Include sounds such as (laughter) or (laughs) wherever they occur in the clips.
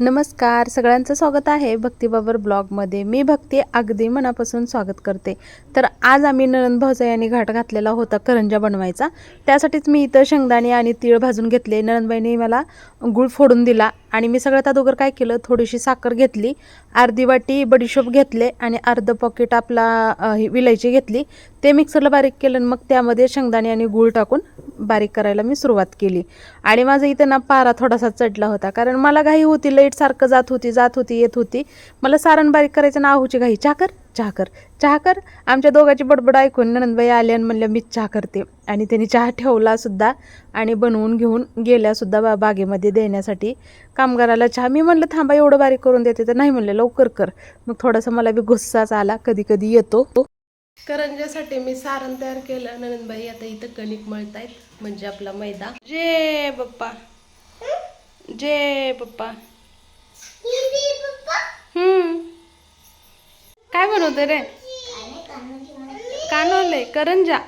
नमस्कार सगळ्यांचं स्वागत आहे भक्तीबाबर ब्लॉगमध्ये. मी भक्ती अगदी मनापासून स्वागत करते. तर आज आम्ही ननंद यांनी घाट घातलेला होता करंजा बनवायचा. त्यासाठीच मी इथं शेंगदाणे आणि तीळ भाजून घेतले. नरनबाईने मला गुळ फोडून दिला आणि मी सगळ्यात अगोदर काय केलं थोडीशी साखर घेतली अर्धी वाटी बडीशोप घेतले आणि अर्धं पॉकेट आपला विलायची घेतली. ते मिक्सरला बारीक केलं आणि मग त्यामध्ये शेंगदाणे आणि गूळ टाकून बारीक करायला मी सुरुवात केली. आणि माझा इथं ना पारा थोडासा चढला होता. कारण मला घाई होती लाइट सारखं जात होती जात होती येत होती. मला सारण बारीक करायचं ना आहूची घाई. चहा कर चहा कर चहा कर. आमच्या दोघांची बडबड ऐकून ननंदबाई आल्या आणि म्हणल्या मीच चहा करते. आणि त्यांनी चहा ठेवला सुद्धा आणि बनवून घेऊन गेल्या सुद्धा बा बागेमध्ये देण्यासाठी. कामगाराला चहा मी म्हणलं थांबा एवढं बारीक करून देते. तर नाही म्हणलं लवकर कर. मग थोडासा मला बी गुस्साच आला. कधी कधी येतो. करंजासाठी मी सारण तयार केलं. ननंदबाई आता इथं कणिक मळतायत म्हणजे आपला मैदा. जे बाप्पा जे बाप्पा हम्म. काय बनवते रे? कानवले करंजा.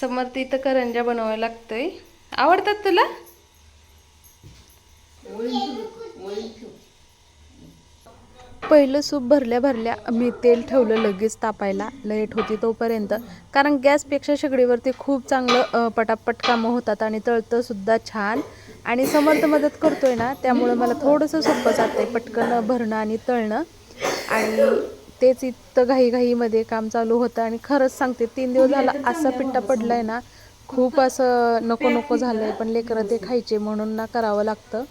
समर्थ इथं करंजा बनवायला लागतंय. आवडतात तुला? पहिलं सूप भरल्या भरल्या मी तेल ठेवलं लगेच तापायला लेट होती तोपर्यंत. कारण गॅसपेक्षा शेगडीवरती खूप चांगलं पटापट कामं होतात आणि तळतंसुद्धा छान. आणि समर्थ मदत करतो आहे ना त्यामुळं मला थोडंसं सोपं जातं आहे पटकन भरणं आणि तळणं. आणि तेच इतकं घाईघाईमध्ये काम चालू होतं आणि खरंच सांगते तीन दिवस झाला असा पिट्टा आहे ना खूप असं नको नको झालं आहे पण लेकरं ते खायचे म्हणून ना करावं लागतं.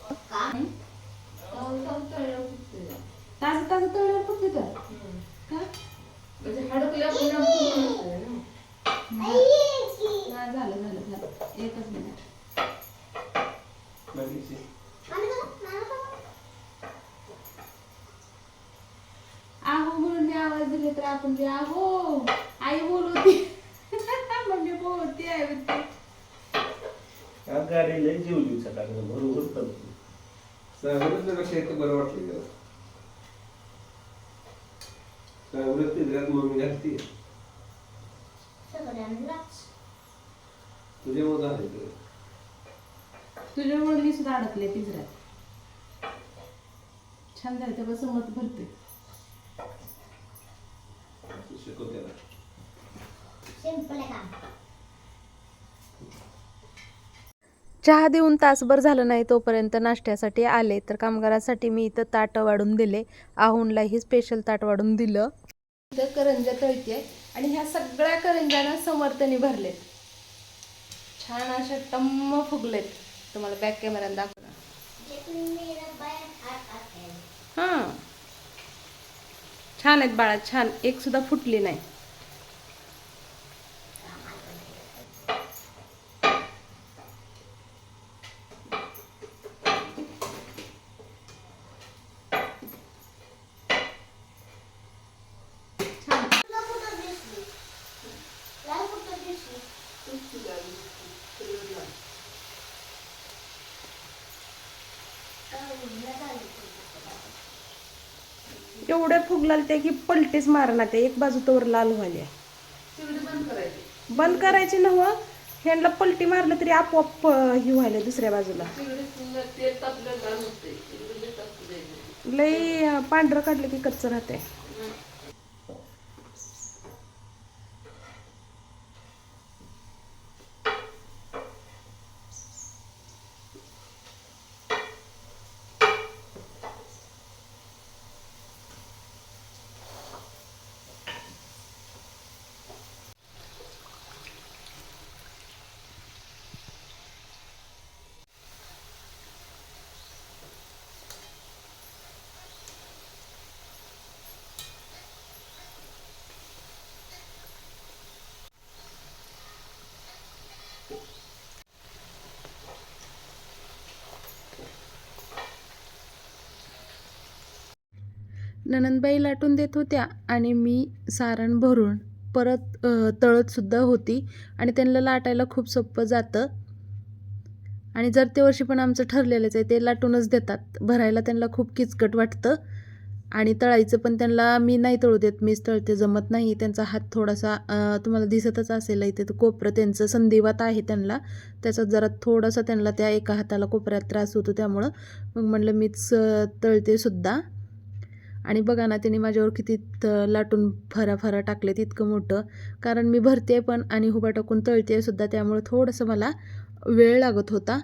आहो म्हणून मी आवाज दिले तर आपण जे आहो. आई बोलवती. (laughs) मम्मी बोलती आई गाडीला जेवली सकाळी. बरोबर करतो. साहेबांपेक्षा इथं बरं वाटलं गेलं साहेबांना पिंजऱ्यात मम्मी घालती. तुझ्या मग झाले ते. तुझ्यामुळे मी सुद्धा अडकले पिंजऱ्यात. छान झालं तेव्हा समज भरते. शिकवत्याला चहा देऊन तासभर झालं नाही तोपर्यंत नाश्त्यासाठी आले. तर कामगारासाठी मी इथं ताट वाढून दिले. आहुनलाही स्पेशल ताट वाढून दिलं. इथं करंजा तळते आणि ह्या सगळ्या करंजाना समर्थनी भरलेत. छान अशा टम्म फुगलेत. तुम्हाला बॅक कॅमेऱ्यात दाखवणार हां. छान आहेत बाळा छान. एक सुद्धा फुटली नाही. एवढ्या फुगलाल त्या की पलटीच मारणार ते एक बाजू तोवर लाल व्हायला. बंद करायची. नव ह्यांना पलटी मारलं तरी आपोआप ही व्हायला दुसऱ्या बाजूला. लई पांढरं काढलं की कच्चं राहते ननंदबाई लाटून देत होत्या आणि मी सारण भरून परत तळतसुद्धा होती आणि त्यांना लाटायला खूप सोपं जातं. आणि जर ते वर्षी पण आमचं ठरलेलंच आहे ते लाटूनच देतात. भरायला त्यांना खूप किचकट वाटतं आणि तळायचं पण त्यांना मी नाही तळू देत मीच तळते जमत नाही. त्यांचा हात थोडासा तुम्हाला दिसतच असेल इथे तर कोपरं त्यांचं संधिवात आहे त्यांना. त्याचा जरा थोडासा त्यांना त्या एका हाताला कोपऱ्यात त्रास होतो त्यामुळं. मग म्हणलं मीच तळते सुद्धा. आणि बघा ना त्यांनी माझ्यावर किती लाटून फरा फरा टाकले इतकं मोठं. कारण मी भरते पण आणि हुबा टाकून तळते सुद्धा त्यामुळे थोडंसं मला वेळ लागत होता.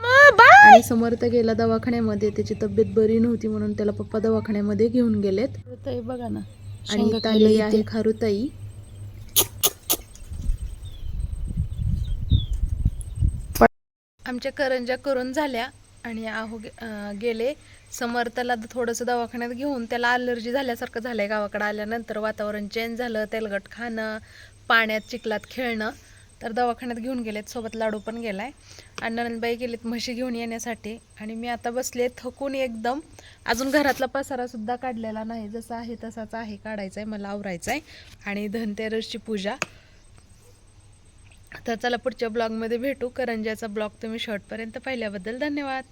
आणि समर्थ गेला दवाखान्यामध्ये त्याची तब्येत बरी नव्हती म्हणून त्याला पप्पा दवाखान्यामध्ये घेऊन गेलेत. ताई बघा ना आणि ताई आहे खारुताई. आमच्या करंजा करून झाल्या. आणि आहो गे- गेले. समर्थला द- थोडंसं दवाखान्यात घेऊन त्याला अलर्जी झाल्यासारखं झालं आहे गावाकडं आल्यानंतर. वातावरण चेंज झालं तेलकट खाणं पाण्यात चिखलात खेळणं. तर दवाखान्यात घेऊन गेलेत सोबत लाडू पण गेलाय. आणि नंदबाई गेलेत म्हशी घेऊन येण्यासाठी. आणि मी आता बसले थकून एकदम. अजून घरातला पसारासुद्धा काढलेला नाही. जसा आहे तसाच आहे काढायचा आहे मला आवरायचा आहे आणि धनतेरसची पूजा. तर चला पुढच्या ब्लॉगमध्ये भेटू. करंजाचा ब्लॉग तुम्ही शॉर्टपर्यंत पाहिल्याबद्दल धन्यवाद.